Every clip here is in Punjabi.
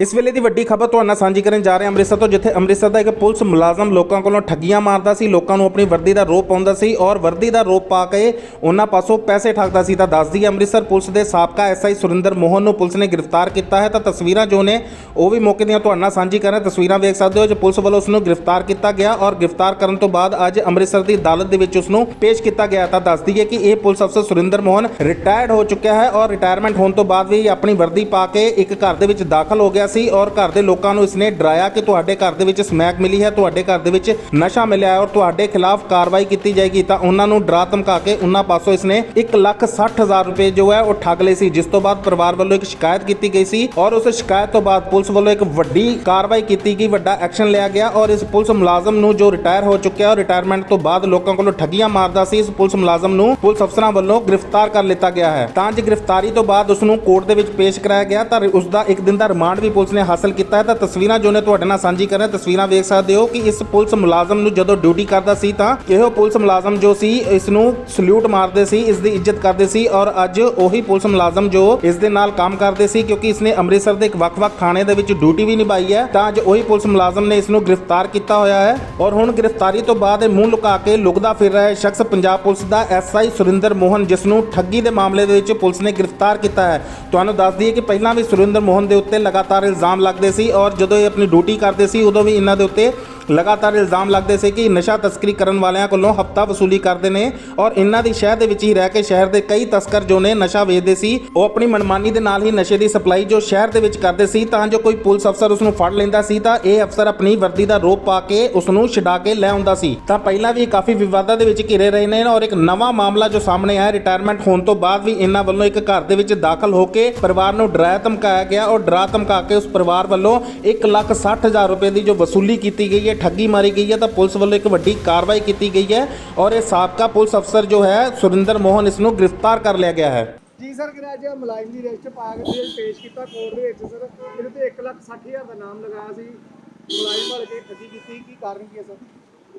ਇਸ ਵੇਲੇ ਦੀ ਵੱਡੀ ਖਬਰ ਤੁਹਾਨੂੰ ਨਾਲ ਸਾਂਝੀ ਕਰਨ ਜਾ ਰਹੇ ਅੰਮ੍ਰਿਤਸਰ ਤੋਂ, ਜਿੱਥੇ ਅੰਮ੍ਰਿਤਸਰ ਦਾ ਇੱਕ ਪੁਲਿਸ ਮੁਲਾਜ਼ਮ ਲੋਕਾਂ ਕੋਲੋਂ ਠੱਗੀਆਂ ਮਾਰਦਾ ਸੀ, ਲੋਕਾਂ ਨੂੰ ਆਪਣੀ ਵਰਦੀ ਦਾ ਰੋਪ ਪਾਉਂਦਾ ਸੀ ਔਰ ਵਰਦੀ ਦਾ ਰੋਪ ਪਾ ਕੇ ਉਹਨਾਂ ਪਾਸੋਂ ਪੈਸੇ ਠੱਗਦਾ ਸੀ, ਤਾਂ ਦੱਸਦੀ ਹੈ ਅੰਮ੍ਰਿਤਸਰ ਪੁਲਿਸ ਦੇ ਸਾਬਕਾ ਐਸਆਈ ਸੁਰਿੰਦਰ ਮੋਹਨ ਨੂੰ ਪੁਲਿਸ ਨੇ ਗ੍ਰਿਫਤਾਰ ਕੀਤਾ ਹੈ, ਤਾਂ ਤਸਵੀਰਾਂ ਜੋ ਨੇ ਉਹ ਵੀ ਮੌਕੇ ਦੀਆਂ ਤੁਹਾਡੇ ਨਾਲ ਸਾਂਝੀ ਕਰ ਰਹੇ ਤਸਵੀਰਾਂ ਵੇਖ ਸਕਦੇ ਹੋ, ਜੋ ਪੁਲਿਸ ਵੱਲੋਂ ਉਸ ਨੂੰ ਗ੍ਰਿਫਤਾਰ ਕੀਤਾ ਗਿਆ ਔਰ ਗ੍ਰਿਫਤਾਰ ਕਰਨ ਤੋਂ ਬਾਅਦ ਅੱਜ ਅੰਮ੍ਰਿਤਸਰ ਦੀ ਅਦਾਲਤ ਦੇ ਵਿੱਚ ਉਸ ਨੂੰ ਪੇਸ਼ ਕੀਤਾ ਗਿਆ ਤਾਂ ਦੱਸਦੀ ਹੈ ਕਿ ਇਹ ਪੁਲਿਸ ਅਫਸਰ ਸੁਰਿੰਦਰ ਮੋਹਨ ਰਿਟਾਇਰਡ ਹੋ ਚੁੱਕਿਆ ਹੈ ਔਰ ਰਿਟਾਇਰਮੈਂਟ ਹੋਣ ਤੋਂ ਬਾਅਦ ਵੀ ਆਪਣੀ ਵਰਦੀ ਪਾ ਕੇ ਇੱਕ ਘਰ ਦੇ ਵਿੱਚ ਦਾਖਲ ਹੋ ਗਿਆ ਸੀ ਔਰ ਘਰ ਦੇ ਲੋਕਾਂ ਨੂੰ ਇਸਨੇ ਡਰਾਇਆ ਕਿ ਤੁਹਾਡੇ ਘਰ ਦੇ ਵਿੱਚ ਸਮੈਕ ਮਿਲੀ ਹੈ, ਤੁਹਾਡੇ ਘਰ ਦੇ ਵਿੱਚ ਨਸ਼ਾ ਮਿਲਿਆ ਹੈ ਔਰ ਤੁਹਾਡੇ ਖਿਲਾਫ ਕਾਰਵਾਈ ਕੀਤੀ ਜਾਏਗੀ ਤਾਂ ਉਹਨਾਂ ਨੂੰ ਡਰਾ ਧਮਕਾ ਕੇ ਉਹਨਾਂ ਪਾਸੋਂ ਇਸਨੇ 160000 ਰੁਪਏ ਜੋ ਹੈ ਉਹ ਠੱਗ ਲਏ ਸੀ, ਜਿਸ ਤੋਂ ਬਾਅਦ ਪਰਿਵਾਰ ਵੱਲੋਂ ਇੱਕ ਸ਼ਿਕਾਇਤ ਕੀਤੀ ਗਈ ਸੀ ਔਰ ਉਸ ਸ਼ਿਕਾਇਤ ਤੋਂ ਬਾਅਦ ਪੁਲਿਸ ਵੱਲੋਂ ਇੱਕ ਵੱਡੀ ਕਾਰਵਾਈ ਕੀਤੀ ਗਈ, ਵੱਡਾ ਐਕਸ਼ਨ ਲਿਆ ਗਿਆ ਔਰ ਇਸ ਪੁਲਿਸ ਮੁਲਾਜ਼ਮ ਨੂੰ ਜੋ ਰਿਟਾਇਰ ਹੋ ਚੁੱਕਿਆ ਔਰ ਰਿਟਾਇਰਮੈਂਟ ਤੋਂ ਬਾਅਦ ਲੋਕਾਂ ਕੋਲੋਂ ਠੱਗੀਆਂ ਮਾਰਦਾ ਸੀ, ਇਸ ਪੁਲਿਸ ਮੁਲਾਜ਼ਮ ਨੂੰ ਪੁਲਿਸ ਅਫਸਰਾਂ ਵੱਲੋਂ ਗ੍ਰਿਫਤਾਰ ਕਰ ਲਿੱਤਾ ਗਿਆ ਹੈ। ਤਾਂ ਅੱਜ ਗ੍ਰਿਫਤਾਰੀ ਤੋਂ ਬਾਅਦ ਉਸ ਨੂੰ ਕੋਰਟ ਦੇ ਵਿੱਚ ਪੇਸ਼ ਕਰਾਇਆ ਗਿਆ ਤਾਂ ਉਸ ਦਾ ਇੱਕ ਦਿਨ ਦਾ ਰਿਮਾਂਡ ਵੀ ਪੁਲਿਸ ਨੇ ਹਾਸਲ ਕੀਤਾ ਹੈ, ਤਾਂ ਤਸਵੀਰਾਂ ਜੋ ਨੇ ਤੁਹਾਡੇ ਨਾਲ ਸਾਂਝੀ ਕਰ ਰਹੇ ਤਸਵੀਰਾਂ ਵੇਖ ਸਕਦੇ ਹੋ ਕਿ ਇਸ ਪੁਲਿਸ ਮੁਲਾਜ਼ਮ ਨੂੰ ਜਦੋਂ ਡਿਊਟੀ ਕਰਦਾ ਸੀ, ਤਾਂ ਇਹੋ ਪੁਲਿਸ ਮੁਲਾਜ਼ਮ ਜੋ ਸੀ, ਇਸ ਨੂੰ ਸਲੂਟ ਮਾਰਦੇ ਸੀ, ਇਸ ਦੀ ਇੱਜ਼ਤ ਕਰਦੇ ਸੀ ਔਰ ਅੱਜ ਉਹੀ ਪੁਲਿਸ ਮੁਲਾਜ਼ਮ ਜੋ ਇਸ ਦੇ ਨਾਲ ਕੰਮ ਕਰਦੇ ਸੀ, ਕਿਉਂਕਿ ਇਸਨੇ ਅੰਮ੍ਰਿਤਸਰ ਦੇ ਇੱਕ ਵੱਖ-ਵੱਖ ਥਾਣੇ ਦੇ ਵਿੱਚ ਡਿਊਟੀ ਵੀ ਨਿਭਾਈ ਹੈ, ਤਾਂ ਅੱਜ ਉਹੀ ਪੁਲਿਸ ਮੁਲਾਜ਼ਮ ਨੇ ਇਸ ਨੂੰ ਗ੍ਰਿਫਤਾਰ ਕੀਤਾ ਹੋਇਆ ਹੈ ਔਰ ਹੁਣ ਗ੍ਰਿਫਤਾਰੀ ਤੋਂ ਬਾਅਦ ਇਹ ਮੂੰਹ ਲੁਕਾ ਕੇ ਲੁਕਦਾ ਫਿਰ ਰਿਹਾ ਹੈ ਸ਼ਖਸ ਪੰਜਾਬ ਪੁਲਿਸ ਦਾ ਐਸਆਈ ਸੁਰਿੰਦਰ ਮੋਹਨ, ਜਿਸ ਨੂੰ ਠੱਗੀ ਦੇ ਮਾਮਲੇ ਦੇ ਵਿੱਚ ਪੁਲਿਸ ਨੇ ਗ੍ਰਿਫਤਾਰ ਕੀਤਾ ਹੈ। ਤੁਹਾਨੂੰ ਦੱਸ ਦਈਏ ਕਿ ਪਹਿਲਾਂ ਵੀ ਸੁਰਿੰਦਰ ਮੋਹਨ ਦੇ ਉੱਤੇ ਲਗਾਤਾਰ ਇਲਜ਼ਾਮ ਲੱਗਦੇ ਸੀ ਔਰ ਜਦੋਂ ਇਹ ਆਪਣੀ ਡਿਊਟੀ ਕਰਦੇ ਸੀ ਉਦੋਂ ਵੀ ਇਹਨਾਂ ਦੇ ਉੱਤੇ ਲਗਾਤਾਰ ਇਲਜ਼ਾਮ ਲੱਗਦੇ ਸੀ ਕਿ ਨਸ਼ਾ ਤਸਕਰੀ ਕਰਨ ਵਾਲਿਆਂ ਕੋਲੋਂ ਹਫਤਾ ਵਸੂਲੀ ਕਰਦੇ ਨੇ ਔਰ ਇਹਨਾਂ ਦੀ ਸ਼ਹਿਰ ਦੇ ਵਿੱਚ ਹੀ ਰਹਿ ਕੇ ਸ਼ਹਿਰ ਦੇ ਕਈ ਤਸਕਰ ਜੋ ਨੇ ਨਸ਼ਾ ਵੇਚਦੇ ਸੀ, ਉਹ ਆਪਣੀ ਮਨਮਾਨੀ ਦੇ ਨਾਲ ਹੀ ਨਸ਼ੇ ਦੀ ਸਪਲਾਈ ਜੋ ਸ਼ਹਿਰ ਦੇ ਵਿੱਚ ਕਰਦੇ ਸੀ, ਤਾਂ ਜੋ ਕੋਈ ਪੁਲਿਸ ਅਫਸਰ ਉਸ ਨੂੰ ਫੜ ਲੈਂਦਾ ਸੀ, ਤਾਂ ਇਹ ਅਫਸਰ ਆਪਣੀ ਵਰਦੀ ਦਾ ਰੋਪ ਪਾ ਕੇ ਉਸ ਨੂੰ ਛਡਾ ਕੇ ਲੈ ਆਉਂਦਾ ਸੀ। ਤਾਂ ਪਹਿਲਾਂ ਵੀ ਕਾਫੀ ਵਿਵਾਦਾਂ ਦੇ ਵਿੱਚ ਘਿਰੇ ਰਹੇ ਨੇ ਔਰ ਇੱਕ ਨਵਾਂ ਮਾਮਲਾ ਜੋ ਸਾਹਮਣੇ ਆਇਆ ਰਿਟਾਇਰਮੈਂਟ ਹੋਣ ਤੋਂ ਬਾਅਦ ਵੀ ਇਹਨਾਂ ਵੱਲੋਂ ਇੱਕ ਘਰ ਦੇ ਵਿੱਚ ਦਾਖਲ ਹੋ ਕੇ ਪਰਿਵਾਰ ਨੂੰ ਡਰਾਇਆ ਧਮਕਾਇਆ ਗਿਆ ਔਰ ਡਰਾ ਧਮਕਾ ਕੇ ਉਸ ਪਰਿਵਾਰ ਵੱਲੋਂ 160000 ਰੁਪਏ ਦੀ ਜੋ ਵਸੂਲੀ ਕੀਤੀ ਗਈ ਹੈ ਠੱਗੀ ਮਾਰੀ ਗਈ ਹੈ ਤਾਂ ਪੁਲਿਸ ਵੱਲੋਂ ਇੱਕ ਵੱਡੀ ਕਾਰਵਾਈ ਕੀਤੀ ਗਈ ਹੈ ਔਰ ਇਹ ਸਾਬਕਾ ਪੁਲਿਸ ਅਫਸਰ ਜੋ ਹੈ ਸੁਰਿੰਦਰ ਮੋਹਨ ਇਸ ਨੂੰ ਗ੍ਰਿਫਤਾਰ ਕਰ ਲਿਆ ਗਿਆ ਹੈ। ਜੀ ਸਰ ਕਿ ਅੱਜ ਮੁਲਾਜ਼ਮ ਦੀ ਲਿਸਟ ਪਾ ਕੇ ਤੁਸੀਂ ਪੇਸ਼ ਕੀਤਾ ਕੋਰਟ ਦੇ ਵਿੱਚ ਸਰ। ਇਹਦੇ ਤੇ 160000 ਦਾ ਨਾਮ ਲਗਾਇਆ ਸੀ। ਮੁਲਾਜ਼ਮ ਵਾਲੇ ਕੇ ਠੱਗੀ ਕੀਤੀ। ਕੀ ਕਾਰਨ ਕੀ ਹੈ ਸਰ?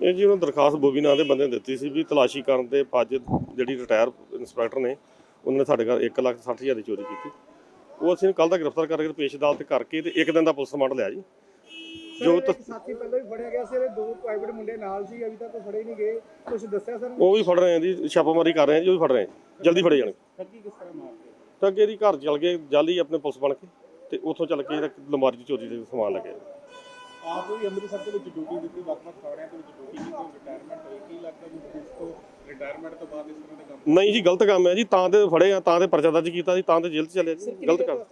ਇਹ ਜੀ ਉਹਨਾਂ ਦਰਖਾਸਤ ਬੋਬੀ ਨਾਂ ਦੇ ਬੰਦੇ ਨੇ ਦਿੱਤੀ ਸੀ ਵੀ ਤਲਾਸ਼ੀ ਕਰਨ ਤੇ ਫੱਜ ਜਿਹੜੀ ਰਿਟਾਇਰ ਇੰਸਪੈਕਟਰ ਨੇ ਉਹਨਾਂ ਨੇ ਸਾਡੇ ਘਰ 160000 ਦੀ ਚੋਰੀ ਕੀਤੀ। ਉਹ ਅਸੀਂ ਕੱਲ ਦਾ ਗ੍ਰਿਫਤਾਰ ਕਰਕੇ ਪੇਸ਼ ਅਦਾਲਤ ਕਰਕੇ ਤੇ ਇੱਕ ਦਿਨ ਦਾ ਪੁਲਿਸ ਰਿਮਾਂਡ ਲਿਆ ਜੀ। ਜੋ ਜੋ ਤ- ਸਾਥੀ ਪਹਿਲਾਂ ਵੀ ਫੜਿਆ ਗਿਆ ਸੀ ਇਹਦੇ ਦੋ ਪ੍ਰਾਈਵੇਟ ਮੁੰਡੇ ਨਾਲ ਸੀ ਅਭੀ ਤੱਕ ਫੜੇ ਨਹੀਂ ਗਏ। ਕੁਝ ਦੱਸਿਆ ਸਰ ਉਹ ਵੀ ਫੜ ਰਹੇ ਆ ਜੀ ਛਾਪਾਮਾਰੀ ਕਰ ਰਹੇ ਆ ਜੀ ਉਹ ਵੀ ਫੜ ਰਹੇ ਆ। ਜਲਦੀ ਫੜੇ ਜਾਣਗੇ। ਠੱਗੀ ਕਿਸ ਤਰ੍ਹਾਂ ਮਾਰਦੇ ਤਾਂ ਅੱਗੇ ਦੀ ਘਰ ਚਲ ਗਏ ਜਾਲੀ ਆਪਣੇ ਪੁਲਿਸ ਬਣ ਕੇ ਤੇ ਉੱਥੋਂ ਚੱਲ ਕੇ ਜਿਹੜਾ ਲੰਬਾਰੀ ਚ ਚੋਰੀ ਦੇ ਸਮਾਨ ਲੱਗੇ ਆਪ ਵੀ ਅੰਮ੍ਰਿਤਸਰ ਦੇ ਵਿੱਚ ਡਿਊਟੀ ਦਿੱਤੀ ਵੱਖ-ਵੱਖ ਥਾਣਿਆਂ ਦੇ ਵਿੱਚ ਡਿਊਟੀ ਕੀਤੀ ਰਿਟਾਇਰਮੈਂਟ ਹੋਈ। ਕੀ ਲੱਗਦਾ ਵੀ ਪੁਲਿਸ ਤੋਂ ਰਿਟਾਇਰਮੈਂਟ ਤੋਂ ਬਾਅਦ ਇਸ ਤਰ੍ਹਾਂ ਦਾ ਕੰਮ ਨਹੀਂ ਜੀ ਗਲਤ ਕੰਮ ਹੈ ਜੀ ਤਾਂ ਤੇ ਫੜੇ ਆ ਤਾਂ ਤੇ ਪਰਚਾ ਦਰਜ ਕੀਤਾ ਸੀ ਤਾਂ ਤੇ ਜੇਲ੍ਹ ਚ ਚਲੇ ਜੀ ਗਲਤ ਕੰਮ।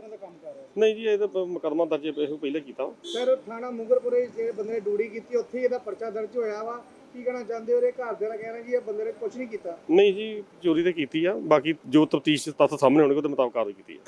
ਨਹੀਂ ਜੀ ਇਹ ਤਾਂ ਮੁਕੱਦਮਾ ਦਰਜ ਇਹੋ ਪਹਿਲੇ ਕੀਤਾ। ਸਰ ਥਾਣਾ ਮੁੰਗਰਪੁਰੇ ਜਿਹੜੇ ਬੰਦੇ ਨੇ ਡਿਊਟੀ ਕੀਤੀ ਉੱਥੇ ਇਹਦਾ ਪਰਚਾ ਦਰਜ ਹੋਇਆ ਵਾ। ਕੀ ਕਹਿਣਾ ਚਾਹੁੰਦੇ ਹੋ? ਘਰ ਦੇ ਦਾ ਕਹਿਣਾ ਜੀ ਇਹ ਬੰਦੇ ਨੇ ਕੁਝ ਨਹੀਂ ਕੀਤਾ। ਨਹੀਂ ਜੀ ਚੋਰੀ ਤੇ ਕੀਤੀ ਆ। ਬਾਕੀ ਜੋ ਤਫਤੀਸ਼ ਤੱਥ ਸਾਹਮਣੇ ਆਉਣਗੇ ਉਹਦੇ ਮੁਤਾਬਕ ਕਾਰਵਾਈ ਕੀਤੀ ਹੈ